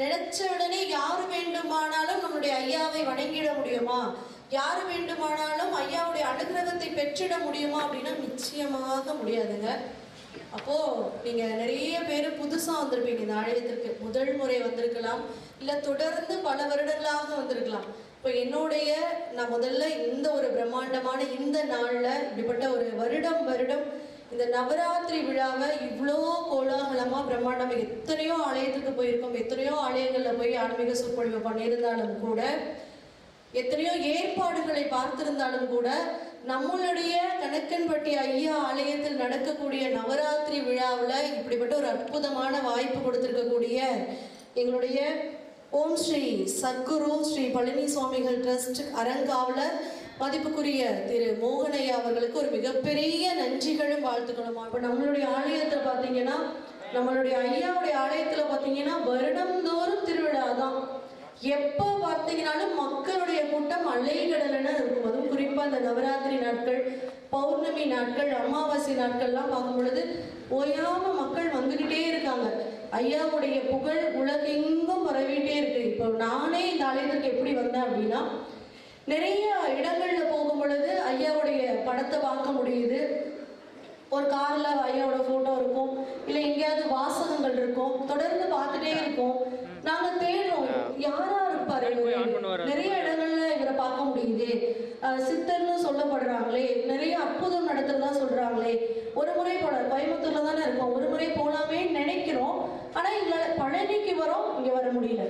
நினைச்ச உடனே யார் வேண்டுமானாலும் நம்மளுடைய ஐயாவை வணங்கிட முடியுமா? யார் வேண்டுமானாலும் ஐயாவுடைய அனுகிரகத்தை பெற்றிட முடியுமா அப்படின்னா நிச்சயமாக முடியாதுங்க. அப்போ நீங்க நிறைய பேர் புதுசா வந்திருப்பீங்க. இந்த ஆலயத்திற்கு முதல் முறை வந்திருக்கலாம். இல்ல தொடர்ந்து பல வருடங்களாக வந்திருக்கலாம். இப்போ என்னுடைய நான் முதல்ல இந்த ஒரு பிரம்மாண்டமான இந்த நாள்ல இப்படிப்பட்ட ஒரு வருடம் வருடம் இந்த நவராத்திரி விழாவை இவ்வளோ கோலாகலமா பிரம்மாண்டம் எத்தனையோ ஆலயத்துக்கு போயிருக்கோம் எத்தனையோ ஆலயங்கள்ல போய் ஆன்மீக சொற்பொழிவு பண்ணியிருந்தாலும் கூட எத்தனையோ ஏற்பாடுகளை பார்த்திருந்தாலும் கூட நம்மளுடைய கணக்கன்பட்டி ஐயா ஆலயத்தில் நடக்கக்கூடிய நவராத்திரி விழாவில் இப்படிப்பட்ட ஒரு அற்புதமான வாய்ப்பு கொடுத்துருக்கக்கூடிய எங்களுடைய ஓம் ஸ்ரீ சத்குரு ஸ்ரீ பழனி சுவாமிகள் ட்ரஸ்ட் அரங்காவலர் மதிப்புக்குரிய திரு மோகனையா அவர்களுக்கு ஒரு மிகப்பெரிய நன்றிகளும் வாழ்த்துக்களுமா. இப்போ நம்மளுடைய ஆலயத்தில் பார்த்தீங்கன்னா நம்மளுடைய ஐயாவுடைய ஆலயத்தில் பார்த்தீங்கன்னா வருடந்தோறும் திருவிழா தான். எப்போ பார்த்தீங்கன்னாலும் மக்களுடைய கூட்டம் அலைகடலன்னு இருக்கும். அதுவும் குறிப்பாக இந்த நவராத்திரி நாட்கள் பௌர்ணமி நாட்கள் அமாவாசை நாட்கள்லாம் பார்க்கும் பொழுது ஓயாம மக்கள் வந்துக்கிட்டே இருக்காங்க. ஐயாவுடைய புகழ் உலகெங்கும் பரவிட்டே இருக்கு. இப்போ நானே இந்த ஆலயத்துக்கு எப்படி வந்தேன் அப்படின்னா நிறைய இடங்கள்ல போகும் பொழுது ஐயாவுடைய படத்தை பார்க்க முடியுது. ஒரு கார்ல ஐயாவோட போட்டோ இருக்கும். இல்ல எங்கேயாவது வாசகங்கள் இருக்கும். தொடர்ந்து பார்த்துட்டே இருக்கோம். நாங்க தேடுறோம். யாரா இருப்பாரு? நிறைய இடங்கள்ல இவரை பார்க்க முடியுது. சித்தர்னு சொல்லப்படுறாங்களே நிறைய அற்புதம் நடத்துறதா சொல்றாங்களே ஒரு முறை போல கோயம்புத்தூர்ல தானே இருக்கோம். ஒரு முறை போலாமே நினைக்கிறோம். ஆனா எங்களால பழனிக்கு வரோம் இங்க வர முடியல.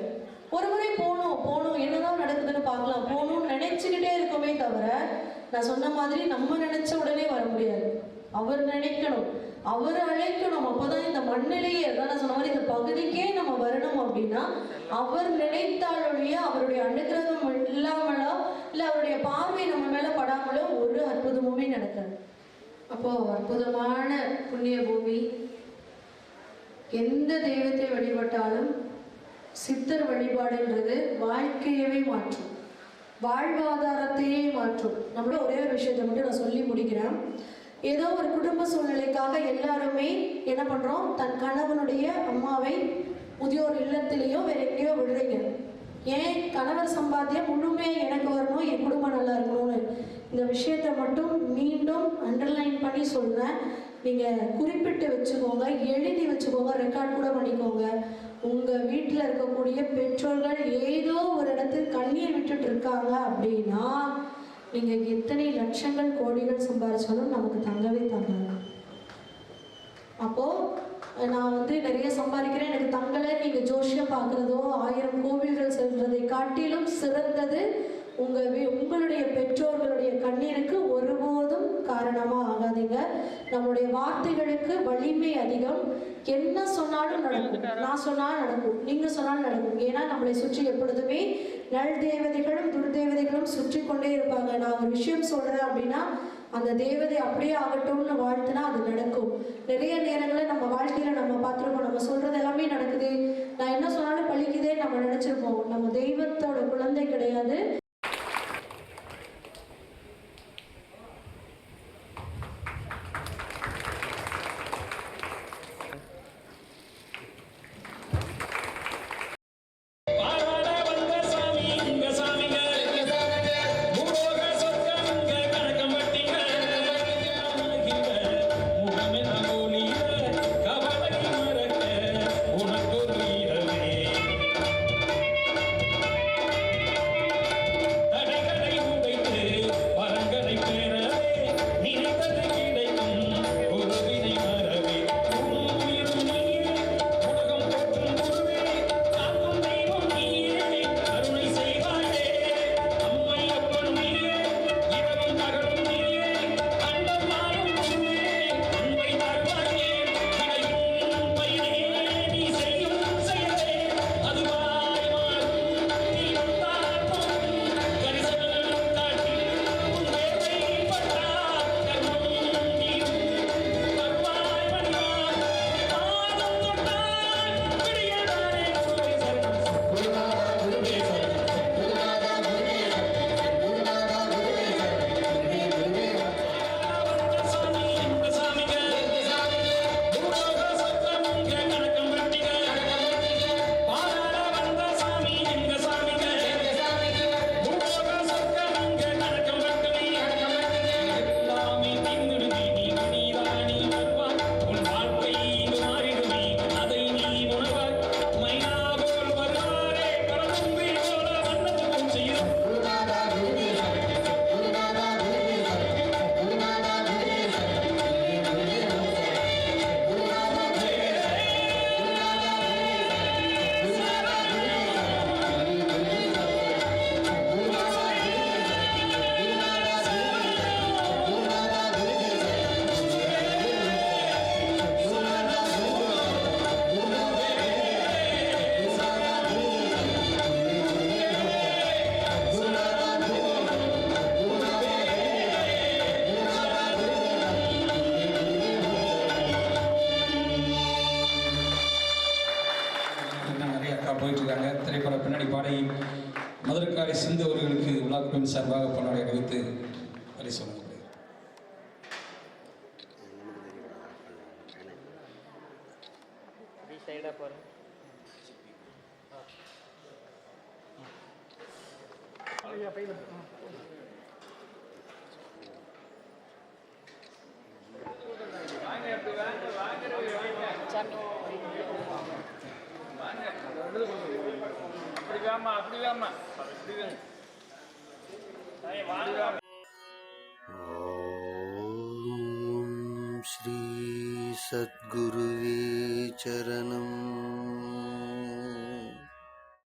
ஒரு முறை போகணும் போகணும் என்னதான் நடக்குதுன்னு பார்க்கலாம். போகணும்னு நினைச்சுக்கிட்டே இருக்கோமே தவிர நான் சொன்ன மாதிரி நம்ம நினைச்ச உடனே வர முடியாது. அவர் நினைக்கணும். அவர் அழைக்கணும். அப்போதான் இந்த மண்ணிலேயே அதான் நான் சொன்ன மாதிரி இந்த பகுதிக்கே நம்ம வரணும் அப்படின்னா அவர் நினைத்தாலுடைய அவருடைய அனுகிரகம் இல்லாமலோ இல்லை அவருடைய பார்வை நம்ம மேல படாமலோ ஒரு அற்புதமுமே நடக்காது. அப்போ அற்புதமான புண்ணிய பூமி எந்த தெய்வத்தை வழிபட்டாலும் சித்தர் வழிபாடுன்றது வாழ்க்கையவே மாற்றும். வாழ்வாதாரத்தையே மாற்றும். நம்மளோட ஒரே ஒரு விஷயத்தை மட்டும் நான் சொல்லி முடிக்கிறேன். ஏதோ ஒரு குடும்ப சூழ்நிலைக்காக எல்லாருமே என்ன பண்ணுறோம் தன் கணவனுடைய அம்மாவை முதியோர் இல்லத்திலேயோ வேற எங்கேயோ விடுறீங்க. ஏன் கணவர் சம்பாத்தியம் முழுமையாக எனக்கு வரணும்? என் குடும்பம் நல்லா இருக்கணும்னு. இந்த விஷயத்தை மட்டும் மீண்டும் அண்டர்லைன் பண்ணி சொல்கிறேன் நீங்கள் குறிப்பிட்டு வச்சுக்கோங்க எழுதி வச்சுக்கோங்க ரெக்கார்ட் கூட பண்ணிக்கோங்க. உங்க வீட்டில் இருக்கக்கூடிய பெற்றோர்கள் ஏதோ ஒரு இடத்தில் கண்ணீர் விட்டுட்டு இருக்காங்க அப்படின்னா நீங்க எத்தனை லட்சங்கள் கோடிகள் சம்பாதிச்சாலும் நமக்கு தங்கவே தங்க அப்போ நான் வந்து நிறைய சம்பாதிக்கிறேன் எனக்கு தங்கலை நீங்க ஜோஷியம் பார்க்குறதோ ஆயிரம் கோவில்கள் செல்றதை காட்டிலும் சிறந்தது உங்க வீ- உங்களுடைய பெற்றோர்களுடைய கண்ணீருக்கு ஒருபோதும் காரணமா ஆகாதீங்க நம்முடைய வார்த்தைகளுக்கு வலிமை அதிகம். என்ன சொன்னாலும் நடக்கும். நான் சொன்னாலும் நடக்கும். நீங்க சொன்னாலும் நடக்கும். ஏன்னா நம்மளை சுற்றி எப்பொழுதுமே நல் தேவதைகளும் துர்தேவதைகளும் சுற்றி கொண்டே இருப்பாங்க. நான் ஒரு விஷயம் சொல்றேன் அப்படின்னா அந்த தேவதை அப்படியே ஆகட்டும்னு வாழ்த்துனா அது நடக்கும். நிறைய நேரங்களில் நம்ம வாழ்க்கையில நம்ம பார்த்துருப்போம். நம்ம சொல்றது எல்லாமே நடக்குது. நான் என்ன சொன்னாலும் பழிக்குதே நம்ம நினைச்சிருப்போம். நம்ம தெய்வத்தோட குழந்தை கிடையாது. சிந்தவர்களுக்கு சிந்து பெண் சார்பாக பொன்னாடை அணிவித்து பரிசு வழங்கப்படுகிறது சைடாக பாருங்க அப்படி வேமா அப்படி வேமா श्री सद्गुरुवे चरणम्